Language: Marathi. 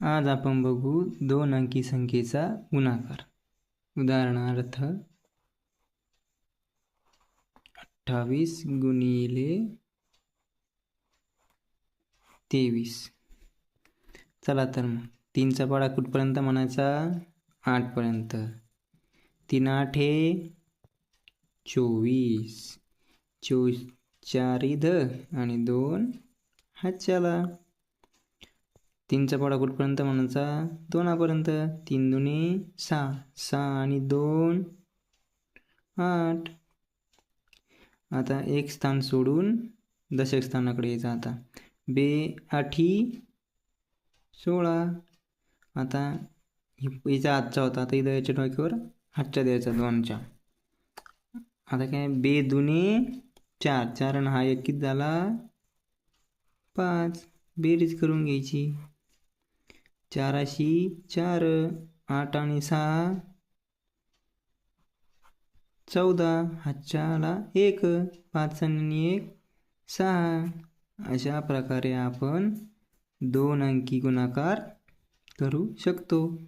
आज आपण बघू दोन अंकी संख्येचा गुणाकार. उदाहरणार्थ अठ्ठावीस गुणिले तेवीस. चला तर मग तीनचा पाडा कुठपर्यंत म्हणायचा? आठपर्यंत. तीन आठे चोवीस. चोवीस चार ध आणि दोन हातच्याला. तीनचा पाडा कुठपर्यंत म्हणायचा? दोनापर्यंत. तीन दुने सहा. सहा आणि दोन आठ. आता एक स्थान सोडून दशक स्थानाकडे यायचं आता. बे आठी सोळा. आता याचा आजचा होता. आता इथं याच्या डोक्यावर हातच्या द्यायचा दोनच्या आता काय? बे दुने चार. चार आणि हा एक किती झाला? पाच. बेरीज करून घ्यायची. चाराशी चार आठ आणि सहा. चौदा हातच्याला एक पाच आणि एक सहा. अशा प्रकारे आपण दोन अंकी गुणाकार करू शकतो.